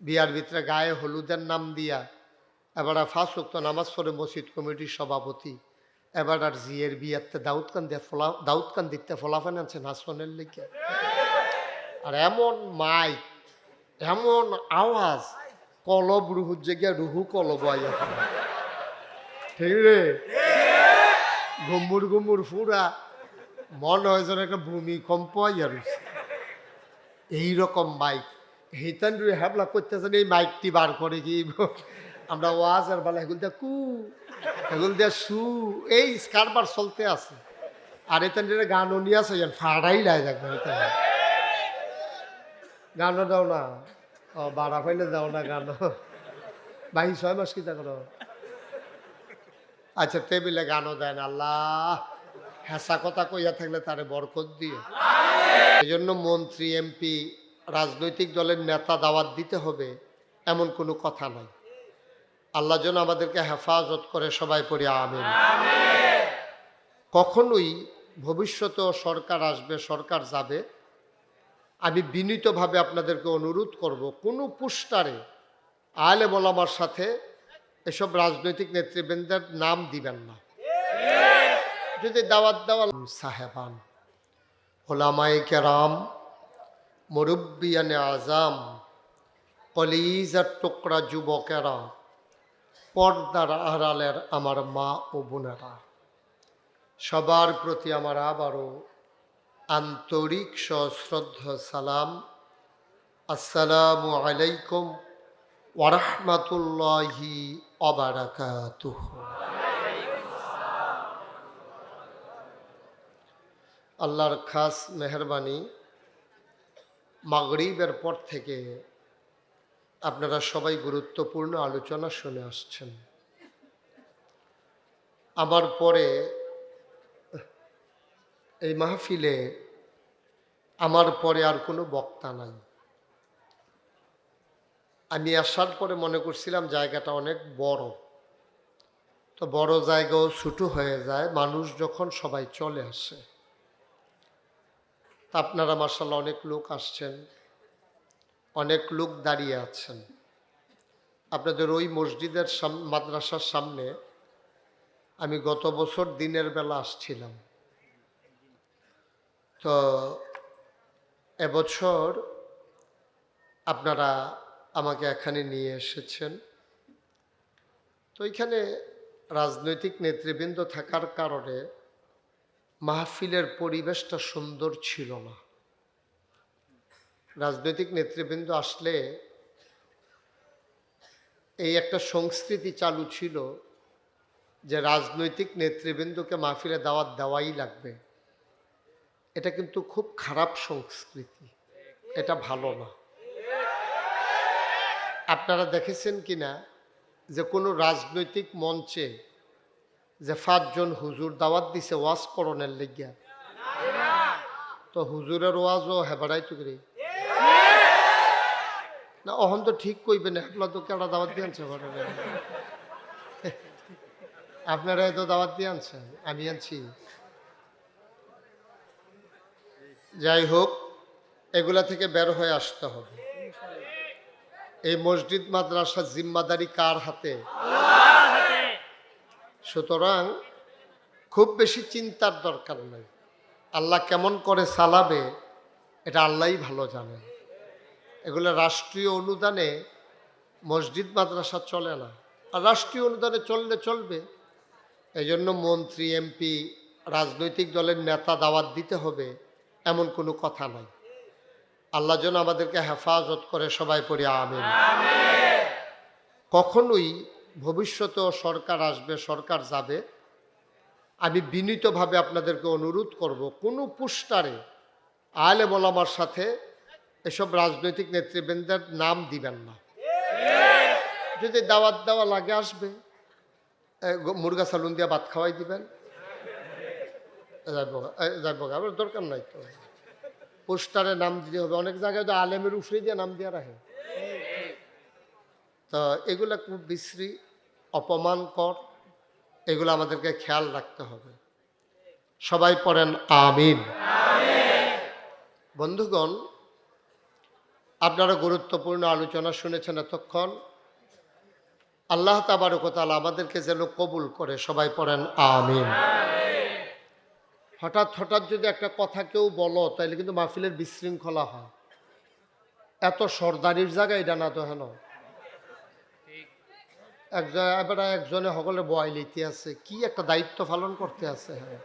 বিয়ার ভিতরে গায়ে হলুদের নাম দিয়া, এবার ফার্স্ট উক্ত নামাজ পড়ে মসজিদ কমিটির সভাপতি, এবার আর জিয়ের বিয়াতে দাউদ কান দিয়ে ফলা দাউদ কান দিতে ফলাফান আনছে নাচনের লিখে আর এমন মাইক এমন আওয়াজ, কলব রুহুর জায়গায় রুহু কলব আইয়া। ঠিক রে? গুম্মুর গুম্মুর ফুরা, মন হয় যেন একটা ভূমিকম্প আইয়া রয়েছে। এইরকম মাইক হিতান রুই হ্যাবলা করতেছেন এই মাইকটি বার করে কি, আমরা ওয়াজ আর বলা এগুলো দিয়া কু, এগুলো দিয়া সু, এই কারবার চলতে আছে। আর এতান গানও নিয়ে যেন ফাড়াই লাই থাকবে গানও দাও না। ও, বাড়া ফাইলে দাও না গানও। বাহি ছয় মাস কিতা করো আচ্ছা টেবিলে গানও দেয় না, আল্লাহ। হেসা কথা কইয়া থাকলে তারে বরকত দিয়ে। এই জন্য মন্ত্রী, এমপি রাজনৈতিক দলের নেতা দাওয়াত দিতে হবে এমন কোনো কথা নাই। আল্লাহ যেন আমাদেরকে হেফাজত করে, সবাই পড়ি আমিন। কখনোই ভবিষ্যতেও সরকার আসবে, সরকার যাবে, আমি বিনীতভাবে আপনাদেরকে অনুরোধ করব, কোনো পোস্টারে আলে মোলামার সাথে এসব রাজনৈতিক নেতৃবৃন্দের নাম দিবেন না। যদি দাওয়াত দেওয়া সাহেবান ওলামাই কেরাম মুরব্বিয়ানে আজাম কলিজার টুকরা যুবকেরা, পর্দার আড়ালের আমার মা ও বোনেরা। সবার প্রতি আমার আবারও আন্তরিক সশ্রদ্ধ সালাম। আসসালামু আলাইকুম ওরহমতুল্লাহি অবারাকাতুহ আল্লাহর খাস মেহরবানি মাগরিবের পর থেকে আপনারা সবাই গুরুত্বপূর্ণ আলোচনা শুনে আসছেন। আমার পরে এই মাহফিলে আমার পরে আর কোনো বক্তা নাই। আমি আসার পরে মনে করছিলাম জায়গাটা অনেক বড়। তো বড় জায়গাও ছুটো হয়ে যায়, মানুষ যখন সবাই চলে আসে। তা আপনারা মার্শাল্লাহ অনেক লোক আসছেন, অনেক লোক দাঁড়িয়ে আছেন। আপনাদের ওই মসজিদের মাদ্রাসার সামনে আমি গত বছর দিনের বেলা আসছিলাম। তো এবছর আপনারা আমাকে এখানে নিয়ে এসেছেন। তো এখানে রাজনৈতিক নেতৃবৃন্দ থাকার কারণে মাহফিলের পরিবেশটা সুন্দর ছিল না। রাজনৈতিক নেতৃবৃন্দ আসলে এই একটা সংস্কৃতি চালু ছিল যে রাজনৈতিক নেতৃবৃন্দকে মাহফিলে দাওয়াত দেওয়াই লাগবে। এটা কিন্তু খুব খারাপ সংস্কৃতি। এটা ভালো না। আপনারা দেখেছেন কিনা যে কোনো রাজনৈতিক মঞ্চে যে পাঁচজন হুজুর দাওয়াত দিছে ওয়াজ করণের লেগিয়া। তো হুজুরের ওয়াজও হেবাড়াই টুকরি না, অহন তো ঠিক কইবেন হেবলা তো কেডা দাওয়াত দিয়ে আনছে আপনারা তো দাওয়াত দিয়ে আনছেন, আমি আনছি। যাই হোক, এগুলা থেকে বের হয়ে আসতে হবে। এই মসজিদ মাদ্রাসার জিম্মাদারি কার হাতে? সুতরাং খুব বেশি চিন্তার দরকার নেই। আল্লাহ কেমন করে চালাবে এটা আল্লাহই ভালো জানেন এগুলো রাষ্ট্রীয় অনুদানে মসজিদ মাদ্রাসা চলে না। আর রাষ্ট্রীয় অনুদানে চললে চলবে। এই জন্য মন্ত্রী এমপি রাজনৈতিক দলের নেতা দাওয়াত দিতে হবে এমন কোনো কথা নাই। আল্লাহ যেন আমাদেরকে হেফাজত করে সবাই পড়ি আমিন। কখনোই ভবিষ্যতেও সরকার আসবে, সরকার যাবে। আমি বিনীতভাবে আপনাদেরকে অনুরোধ করব, কোনো পোস্টারে আলে মোলামার সাথে এসব রাজনৈতিক নেতৃবৃন্দের নাম দিবেন না। যদি দাওয়াত দেওয়া লাগে আসবে। মুরগা সালুন দিয়ে ভাত খাওয়াই দিবেন। আমার দরকার নাই তো। পোস্টারে নাম দিতে হবে, অনেক জায়গায় তো আলেমের উফরে দিয়ে নাম দিয়ে রাখে। তো এগুলা খুব বিশ্রী। অপমানকর এগুলো আমাদেরকে খেয়াল রাখতে হবে। সবাই পড়েন আমিন। বন্ধুগণ, আপনারা গুরুত্বপূর্ণ আলোচনা শুনেছেন এতক্ষণ। আল্লাহ তাবারকতাল আমাদেরকে যেন কবুল করে, সবাই পড়েন আমিন। হঠাৎ হঠাৎ যদি একটা কথা কেউ বলো তাহলে কিন্তু মাহফিলের বিশৃঙ্খলা হয়। এত সর্দারির জায়গা এটা না তো হেন। একজন, এবার একজনে সকলে বয় লইতে আছে, কি একটা দায়িত্ব পালন করতে আছে? হ্যাঁ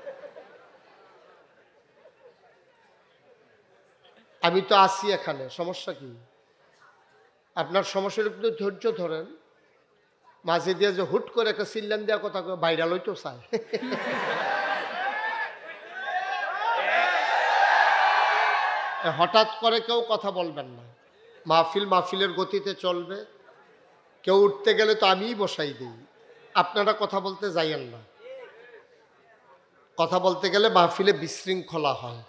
আমি তো আছি এখানে, সমস্যা কি? আপনার সমস্যাটা কিন্তু ধৈর্য ধরেন, মাঝে দিয়ে যে হুট করে একটা সিল্লান দেওয়া কথা ভাইরাল হইতো চায়। হঠাৎ করে কেউ কথা বলবেন না। মাহফিল মাহফিলের গতিতে চলবে। কেউ উঠতে গেলে তো আমিই বসাই দিই। আপনারা কথা বলতে যাইয়েন না। কথা বলতে গেলে মাহফিলে বিশৃঙ্খলা হয়।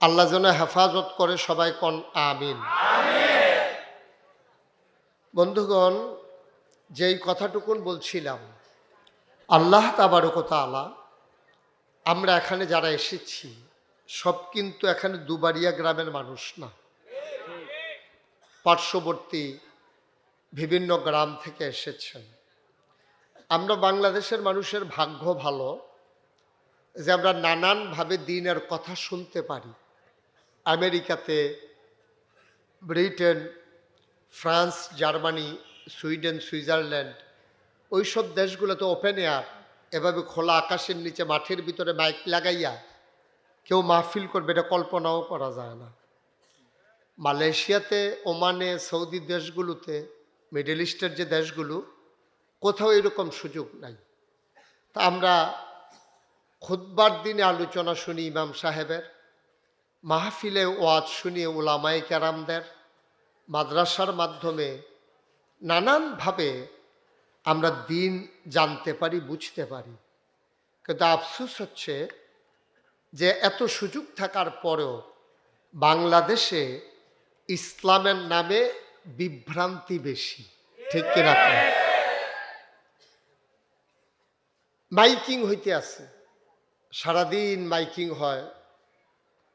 আল্লাহ যেন হেফাজত করে সবাই কন, আমিন। বন্ধুগণ, যেই কথাটুকুন বলছিলাম, আল্লাহ তাবারকতা আলা আমরা এখানে যারা এসেছি, সব কিন্তু এখানে দুবারিয়া গ্রামের মানুষ না। পার্শ্ববর্তী বিভিন্ন গ্রাম থেকে এসেছেন। আমরা বাংলাদেশের মানুষের ভাগ্য ভালো যে আমরা নানানভাবে দিনের কথা শুনতে পারি। আমেরিকাতে, Britain, France, Germany, Sweden, Switzerland ওই ওইসব দেশগুলোতে ওপেন এয়ার এভাবে খোলা আকাশের নিচে মাঠের ভিতরে মাইক লাগাইয়া কেউ মাহফিল করবে এটা কল্পনাও করা যায় না। মালয়েশিয়াতে, ওমানে, সৌদি দেশগুলোতে মিডল ইস্টের যে দেশগুলো, কোথাও এরকম সুযোগ নাই। তা আমরা খুদ্বার দিনে আলোচনা শুনি ইমাম সাহেবের, মাহফিলে ওয়াজ শুনি ওলামাই ক্যারামদের মাদ্রাসার মাধ্যমে নানানভাবে আমরা দিন জানতে পারি, বুঝতে পারি। কিন্তু আফসোস হচ্ছে যে এত সুযোগ থাকার পরেও বাংলাদেশে ইসলামের নামে বিভ্রান্তি বেশি। ঠিক কিনা মাইকিং হইতে আছে। সারাদিন মাইকিং হয়।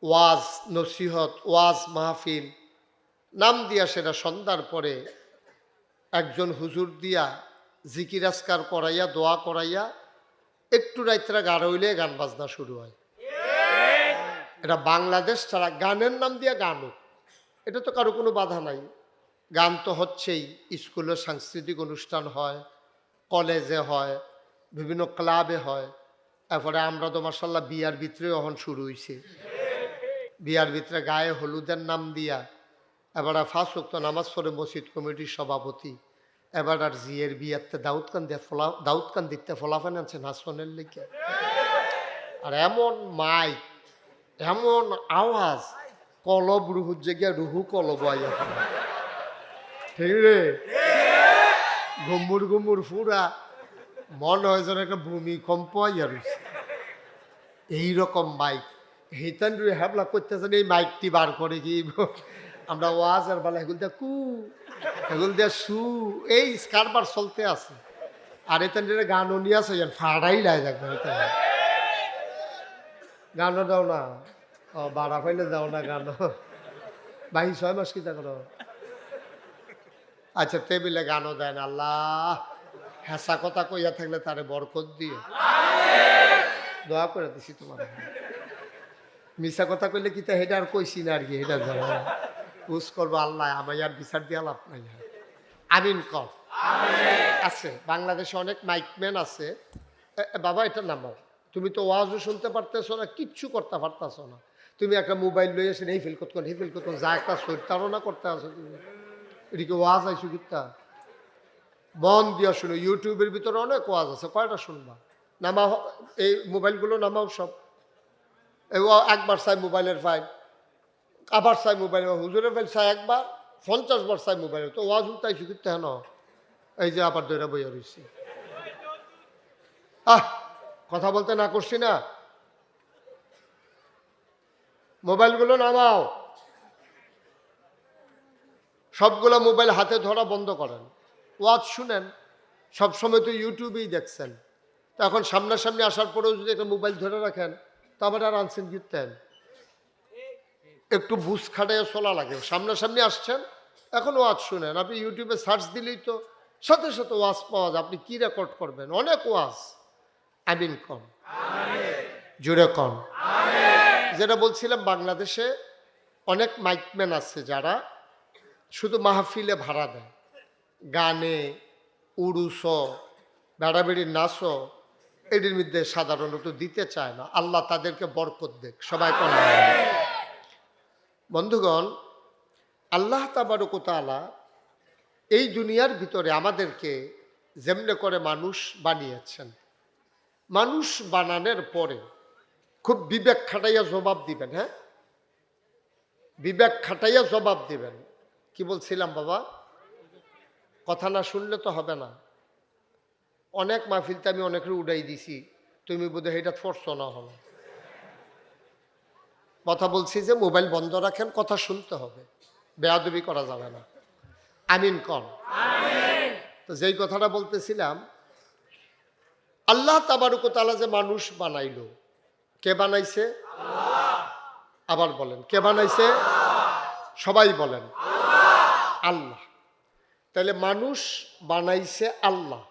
ওয়াজ, নসিহত, ওয়াজ, মাহফিল। নাম দিয়া সেটা সন্ধ্যার পরে একজন হুজুর দিয়া জিকিরাজকার করাইয়া, দোয়া করাইয়া একটু রাত্রে গান হইলে গান বাজনা শুরু হয়। এটা বাংলাদেশ ছাড়া গানের নাম দিয়া গান হোক। এটা তো কারও কোনো বাধা নাই। গান তো হচ্ছেই। স্কুলে সাংস্কৃতিক অনুষ্ঠান হয়, কলেজে হয়, বিভিন্ন ক্লাবে হয়। এরপরে আমরা তো মার্শাল্লাহ বিয়ার ভিতরে এখন শুরু হয়েছে বিয়ার ভিতরে গায়ে হলুদের নাম দিয়া, এবার ফাঁস উক্ত নামাজ পড়ে মসজিদ কমিটির সভাপতি, এবার আর জিয়ের বিয়াতে দাউদ কান দিয়ে ফলা দাউদ কান দিতে ফলাফান আনছেন হাসনের লিখে। আর এমন মাইক, এমন আওয়াজ, কলব রুহুর জায়গায় রুহু কলব ফেলে। ঠিক রে? গম্বুর গম্বুর ফুরা। মনে হয় যেন একটা ভূমিকম্প রয়েছে এইরকম মাইক হিতান হ্যাবলা করতেছেন এই মাইকটি বার করে কি? আমরা ওয়াজ আর বলা, এগুলো দিয়া কু, এগুলো দিয়া সু, এই কারবার চলতে আছে। আর এতেন গানও নিয়ে আছে ফাড়াই লাই থাকবে গানও দাও না। বাড়া পাইলে দাও না গান বাহি ছয় মাস কিতা করো? আচ্ছা টেবিলে গানও দেন, আল্লাহ। হেসা কথা কইয়া থাকলে তারে বরকত দিয়ে দোয়া করে দিছি তোমার। মিশা কথা কইলে কি তা হেটা আর কইছি না আর কি হেটা যাব বুঝ করব আল্লাহ আমার আর বিচার দিয়া লাভ নাই আমিন কর আছে, বাংলাদেশে অনেক মাইকম্যান আছে। বাবা এটা নামাও তুমি তো ওয়াজও শুনতে পারতেছো না, কিচ্ছু করতে পারতেছো না। তুমি একটা মোবাইল লই এসে এই ফিল করতে এই ফিল করতে যা একটা সৈতারণা করতে আসো তুমি। এদিকে ওয়াজ আইসো কিতা? মন দিয়া শুনো, ইউটিউবের ভিতরে অনেক ওয়াজ আছে, কয়টা শুনবা? নামাও, এই মোবাইলগুলো নামাও সব। একবার চাই মোবাইলের ফাইল আবার চাই মোবাইল হুজুরের ফাইল চাই একবার, পঞ্চাশ বার চাই মোবাইল তো ওয়াজ উঠাইছো কিন্তু হেন? এই যে আবার দৈরা বইয়া রয়েছে আহ, কথা বলতে না করছি না? মোবাইলগুলো নামাও। সবগুলো মোবাইল হাতে ধরা বন্ধ করেন। ওয়াজ শুনেন, সবসময় তো ইউটিউবেই দেখছেন। তো এখন সামনাসামনি আসার পরেও যদি একটা মোবাইল ধরে রাখেন, তো আবার আর আনছেন গিরতেন একটু বুঝ খাটাইয়া চলা লাগে। সামনাসামনি আসছেন, এখন ওয়াজ শুনেন। আপনি ইউটিউবে সার্চ দিলেই তো সাথে সাথে ওয়াজ পাওয়া যায়। আপনি কী রেকর্ড করবেন? অনেক ওয়াজ। আমিন কম। জুড়ে কম। যেটা বলছিলাম, বাংলাদেশে অনেক মাইকম্যান আছে যারা শুধু মাহফিলে ভাড়া দেয়। গানে উড়ুস বেড়াবেড়ির নাচও এটির মধ্যে সাধারণত দিতে চায় না। আল্লাহ তাদেরকে বরকত দেখ সবাই বন্ধুগণ, আল্লাহ তাবারকতালা এই দুনিয়ার ভিতরে আমাদেরকে যেমনে করে মানুষ বানিয়েছেন, মানুষ বানানোর পরে খুব বিবেক খাটাইয়া জবাব দিবেন হ্যাঁ? বিবেক খাটাইয়া জবাব দিবেন। কি বলছিলাম বাবা? কথা না শুনলে তো হবে না। অনেক মাহফিলতে আমি অনেকের উড়াই দিছি। তুমি বোধহয় এটা ফোর্স না হলো। কথা বলছি যে মোবাইল বন্ধ রাখেন, কথা শুনতে হবে। বেয়াদবি করা যাবে না। আমিন কন। তো যেই কথাটা বলতেছিলাম, আল্লাহ তাবারুকতালা যে মানুষ বানাইলো, কে বানাইছে? আবার বলেন, কে বানাইছে? সবাই বলেন। আল্লাহ। তাহলে মানুষ বানাইছে আল্লাহ।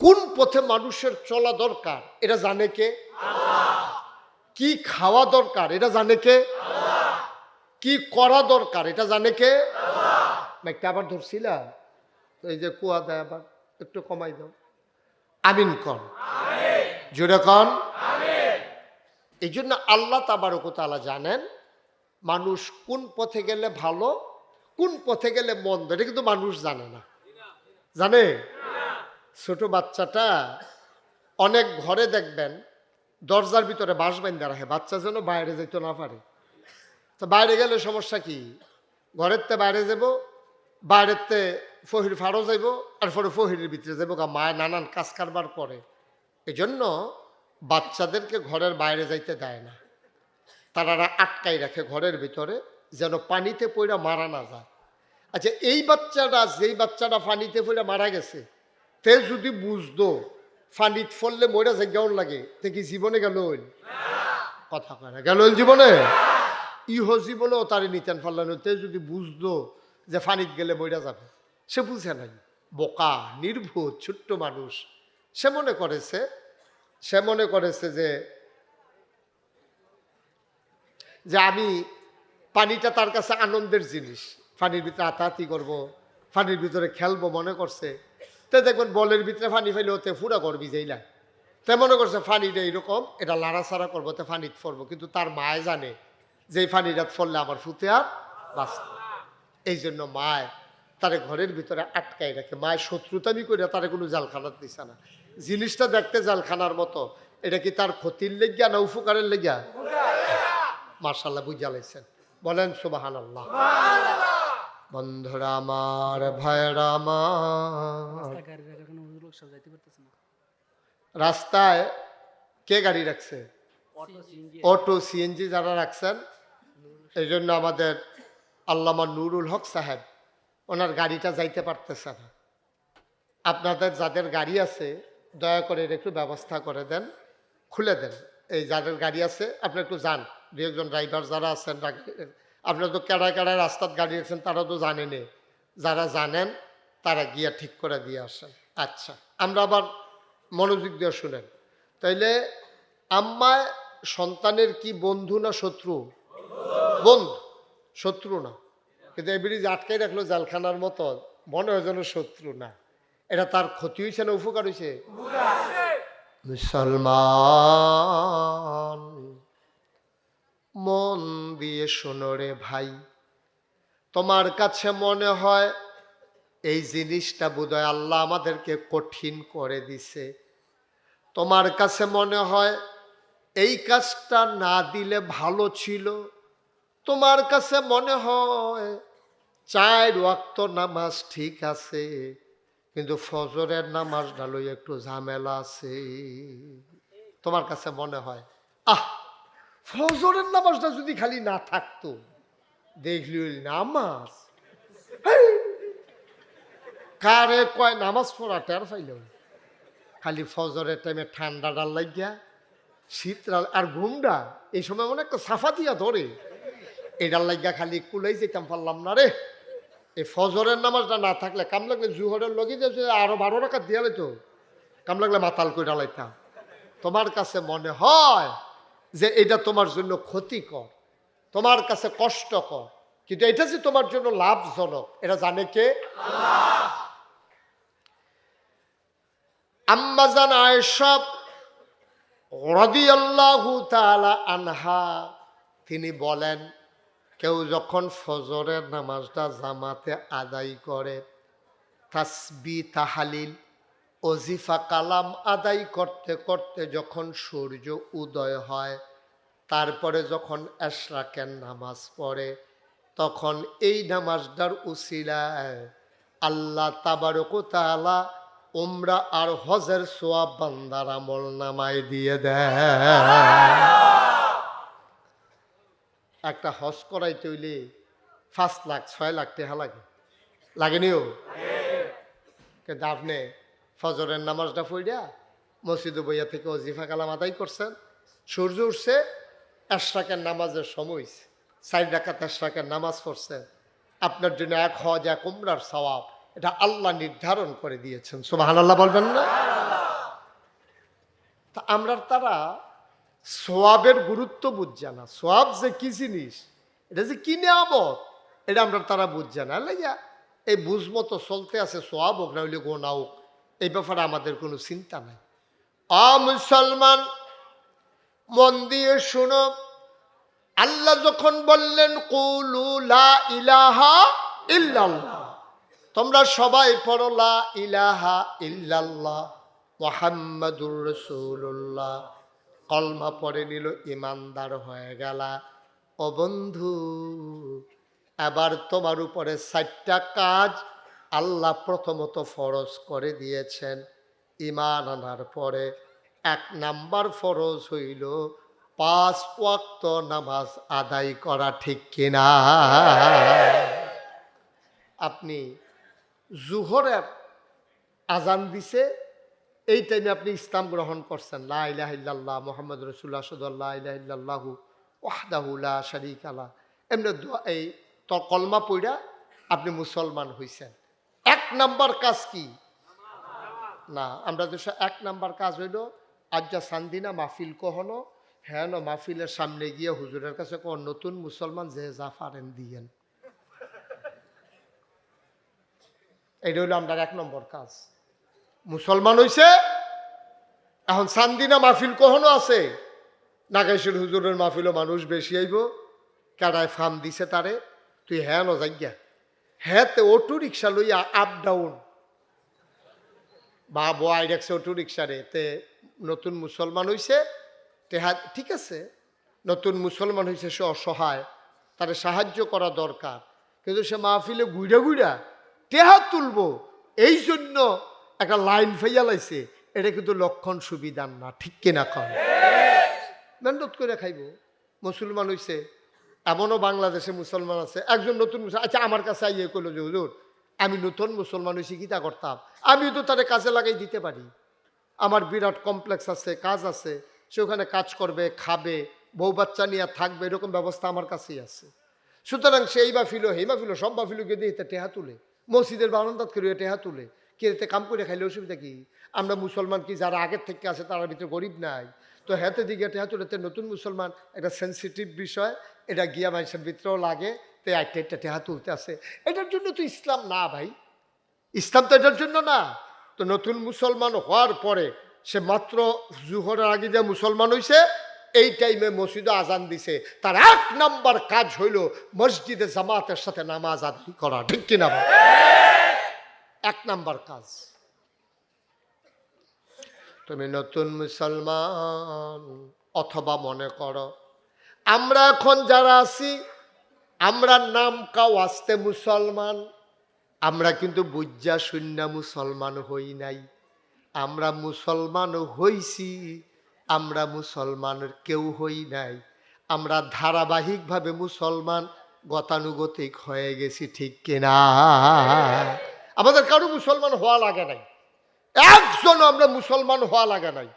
কোন পথে মানুষের চলা দরকার এটা জানে কে? কি খাওয়া দরকার এটা জানে কে? কি করা দরকার এটা জানে কে? একটা আবার ধরছিলা? তো এই যে কুয়া দেয় আবার একটু কমাই দাও। আমিন কন। জোরে কন। এই জন্য আল্লাহ তাবারকতালা জানেন মানুষ কোন পথে গেলে ভালো কোন পথে গেলে মন্দ? এটা কিন্তু মানুষ জানে না। জানে? ছোট বাচ্চাটা অনেক ঘরে দেখবেন, দরজার ভিতরে বাঁশ বাইন্দা রাখে, বাচ্চা যেন বাইরে যেতে না পারে। তো বাইরে গেলে সমস্যা কি? ঘরের তে বাইরে যাব বাইরের তে ফহির ফাড়ো যাইব আর পরে ফহিরের ভিতরে যাব মায় নানান কাজ কারবার করে। এই জন্য বাচ্চাদেরকে ঘরের বাইরে যাইতে দেয় না। তারা আটকাই রাখে ঘরের ভিতরে। যেন পানিতে পড়ে মারা না যায়। আচ্ছা এই বাচ্চাটা, যেই বাচ্চাটা পানিতে পড়ে মারা গেছে, তে যদি বুঝতো ফানিত ফললে মরে যায় কেমন লাগে, তে কি জীবনে গেল কথা কয় না, গেল জীবনে? ইহ জীবনেও তারে নিতেন ফেললেন তে যদি বুঝতো যে ফানিত গেলে মরে যাবে। সে বুঝে নাই। বোকা, নির্ভূত, ছোট্ট মানুষ। সে মনে করেছে, সে মনে করেছে যে যে আমি পানিটা তার কাছে আনন্দের জিনিস। পানির ভিতরে হাতাহাতি করব, পানির ভিতরে খেলব মনে করছে। তে দেখবেন বলের ভিতরে পানি ফেলে ওতে ফুরা করবি যাইলা তে মনে করছে ফানিটা এইরকম, এটা লাড়াছাড়া করব তে ফানিত ফরবো, কিন্তু তার মায় জানে যে এই ফানিটা ফললে আমার ফুতে আর বাঁচত। এই জন্য মায় তারে ঘরের ভিতরে আটকাই রাখে। মায়ের শত্রুতামি করে তারে কোনো জালখানার দিছে না। জিনিসটা দেখতে জালখানার মতো, এটা কি তার ক্ষতির লেগিয়া না উপকারের লেগিয়া? মার্শাল্লাহ বুঝা লাইছেন। বলেন সুবাহান আল্লাহ বন্ধুরা আমার ভাইরা আমার রাস্তায় কে গাড়ি রাখছে? অটো সিএনজি অটো সিএনজি যারা রাখছেন এই জন্য আমাদের আল্লামা নুরুল হক সাহেব ওনার গাড়িটা যাইতে পারতেছে না। আপনাদের যাদের গাড়ি আছে দয়া করে একটু ব্যবস্থা করে দেন খুলে দেন। এই যাদের গাড়ি আছে আপনি একটু যান। দু একজন ড্রাইভার যারা আছেন আপনারা তো কেড়ায় কেড়ায় রাস্তার গাড়ি আছেন তারা তো জানেনি যারা জানেন তারা গিয়া ঠিক করে দিয়ে আসেন। আচ্ছা আমরা আবার মনোযোগ দিয়ে শুনেন। তাইলে আম্মায় সন্তানের কি বন্ধু না শত্রু? বন্ধু শত্রু না। কিন্তু এই ব্রিজ আটকাই রাখল জালখানার মতো মনে হয় যেন শত্রু না। এটা তার ক্ষতি হয়েছে না উপকার হয়েছে মুসলমান মন দিয়ে শোনো রে ভাই। তোমার কাছে মনে হয় এই জিনিসটা বোধহয় আল্লাহ আমাদেরকে কঠিন করে দিছে। তোমার কাছে মনে হয় এই কাজটা না দিলে ভালো ছিল। তোমার কাছে মনে হয় চার ওয়াক্ত নামাজ ঠিক আছে, কিন্তু ফজরের নামাজ ডালই একটু ঝামেলা আছে। তোমার কাছে মনে হয়? আহ! ফজরের নামাজটা যদি খালি না থাকতো, দেখলি ওই নামাজ। কারে কয়, নামাজ পড়া টের পাইল? খালি ফজরের টাইমে ঠান্ডা ডাল লাগিয়া, শীত ডাল আর ঘুমডা এই সময় মনে একটা সাফা দিয়া ধরে। এটার লাগিয়া খালি কুলাই যেতাম পারলাম না রে। এই ফজরের নামাজটা না থাকলে কাম লাগলে জুহরের লগে যে আরও বারো টাকা দিয়া তো কাম লাগলে মাতাল করে ডালাইতাম তোমার কাছে মনে হয় যে এটা তোমার জন্য ক্ষতিকর, তোমার কাছে কষ্টকর, কিন্তু এটা যে তোমার জন্য লাভজনক, এটা জানে কে? আম্মাজান রদিয়াল্লাহু তাআলা আনহা, তিনি বলেন, কেউ যখন ফজরের নামাজটা জামাতে আদায় করে, তাসবি তাহালিল অজিফা কালাম আদায় করতে করতে যখন সূর্য উদয় হয়, তারপরে যখন এশরাকের নামাজ পড়ে, তখন এই নামাজটার উসিলায় আল্লাহ তাবারক তাআলা উমরা আর হজের সোয়াব বান্দার আমল নামায় দিয়ে দেয়। একটা হজ করাইতে হইলে পাঁচ লাখ, ছয় লাখ টাকা লাগে। লাগেনিও? কিন্তু আপনি ফজরের নামাজটা পড়িয়া মসজিদ বইয়া থেকে অজিফা কালাম আদায় করছেন। সূর্য উঠছে এশরাকের নামাজের সময়। চার ডাকাত এশরাকের নামাজ পড়ছেন। আপনার জন্য এক হজ, এক উমরার সওয়াব, এটা আল্লাহ নির্ধারণ করে দিয়েছেন। সুবাহান আল্লাহ বলবেন না? তা আমরা তারা সোয়াবের গুরুত্ব বুঝছে না। সোয়াব যে কি জিনিস, এটা যে কি নিয়ামত, এটা আমরা তারা বুঝছে না। লাইয়া, এই বুঝমতো চলতে আছে সোয়াব হোক, না হইলে গোনা হোক। এই ব্যাপারে আমাদের কোনো চিন্তা নাই। আ মুসলমান, মন দিয়ে শুনো, আল্লাহ যখন বললেন, কুলু লা ইলাহা ইল্লাল্লাহ তোমরা সবাই পড়ো, লা ইলাহা ইল্লাল্লাহ মোহাম্মদুর রসুল্লাহ কলমা পড়ে নিল, ইমানদার হয়ে গেলা। ও বন্ধু, এবার তোমার উপরে চারটা কাজ আল্লাহ প্রথমত ফরজ করে দিয়েছেন ইমান আনার পরে। এক নাম্বার ফরজ হইল পাঁচ ওয়াক্ত নামাজ আদায় করা, ঠিক কিনা? আপনি জুহরের আজান দিছে, এই টাইমে আপনি ইসলাম গ্রহণ করছেন। লা ইলাহা ইল্লাল্লাহ, মোহাম্মদ রসুল্লাহ সদল্লাহ ইলাহা ইল্লাল্লাহু ওয়াহদাহু লা শারীকা লা। এমনি এই কলমা পইড়া আপনি মুসলমান হইছেন। এক নাম্বার কাজ কি? না, আমরা দেশে এক নাম্বার কাজ হইল আজ যা সান্দিনা মাহফিল কহনো হ্যাঁ মাহফিলের সামনে গিয়ে হুজুরের কাছে কোন নতুন মুসলমান যে পারেন দিয়েন। এটা হইল আমরা এক নম্বর কাজ। মুসলমান হইছে, এখন সান্দিনা মাহফিল কখনো আছে? নাগেশ্বর হুজুরের মাহফিলও মানুষ বেশি আইব কারায় ফার্ম দিছে তারে? তুই হ্যাঁ ন হ্যাঁ তে অটো রিক্সা লইয়া আপ ডাউন বা বয় রাখছে অটো রিক্সারে তে নতুন মুসলমান হইছে তে হ্যাঁ ঠিক আছে নতুন মুসলমান হইছে সে অসহায় তারে সাহায্য করা দরকার কিন্তু সে মাহফিলে গুইড়া গুইড়া টেহা তুলবো এই জন্য একটা লাইন ফাইয়া লাইছে এটা কিন্তু লক্ষণ সুবিধার না ঠিক কিনা কম মেহনত করে খাইব মুসলমান হইছে এমনও বাংলাদেশে মুসলমান আছে, একজন নতুন মুসলমান আচ্ছা আমার কাছে আইয়ে কইলো যে, হুজুর, আমি নতুন মুসলমান হয়েছি কি তা করতাম? আমিও তো তাদের কাজে লাগাই দিতে পারি। আমার বিরাট কমপ্লেক্স আছে, কাজ আছে, সে ওখানে কাজ করবে, খাবে, বউ বাচ্চা নিয়ে থাকবে, এরকম ব্যবস্থা আমার কাছেই আছে। সুতরাং সেই বা ফিলো বা ফিলো সব বা ফিলো গিয়ে দিয়ে টেহা তুলে, মসজিদের বারান্দাত করে টেহা তুলে। কে এতে কাম করে খাইলে অসুবিধা কি? আমরা মুসলমান কি যারা আগের থেকে আছে তার ভিতরে গরিব নাই? তো হেতে দিকে তুলে নতুন মুসলমান একটা সেন্সিটিভ বিষয়, এটা গিয়া মানুষের ভিতরেও লাগে, তে একটা একটা টেহা তুলতে আছে। এটার জন্য তো ইসলাম না ভাই। ইসলাম তো এটার জন্য না। তো নতুন মুসলমান হওয়ার পরে সে মাত্র জুহরের আগে যে মুসলমান হইছে, এই টাইমে মসজিদে আজান দিছে। তার এক নাম্বার কাজ হইল মসজিদে জামাতের সাথে নামাজ আদায় করা, ঠিক কিনা? এক নাম্বার কাজ। তুমি নতুন মুসলমান, অথবা মনে করো, আমরা এখন যারা আছি, আমরা নাম কাও আসতে মুসলমান, আমরা কিন্তু বুজ্জা শূন্য মুসলমান হই নাই। আমরা মুসলমান হইছি, আমরা মুসলমানের কেউ হই নাই। আমরা ধারাবাহিকভাবে মুসলমান গতানুগতিক হয়ে গেছি, ঠিক কিনা? আমাদের কারও মুসলমান হওয়া লাগে নাই। একজন আমরা মুসলমান হওয়া লাগে নাই।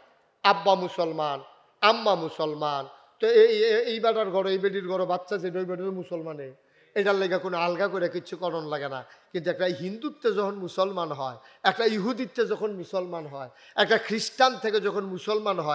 আব্বা মুসলমান, আম্মা মুসলমান, তো এই এই- বেটার ঘর, এই বেটির ঘর বাচ্চা যে ওই বেটির মুসলমানে। এটার লেগে কোনো আলগা করে কিচ্ছু করণ লাগে না। কিন্তু একটা হিন্দুত্বে যখন মুসলমান হয়, একটা ইহুদিত্বে যখন মুসলমান হয়, একটা খ্রিস্টান থেকে যখন মুসলমান হয়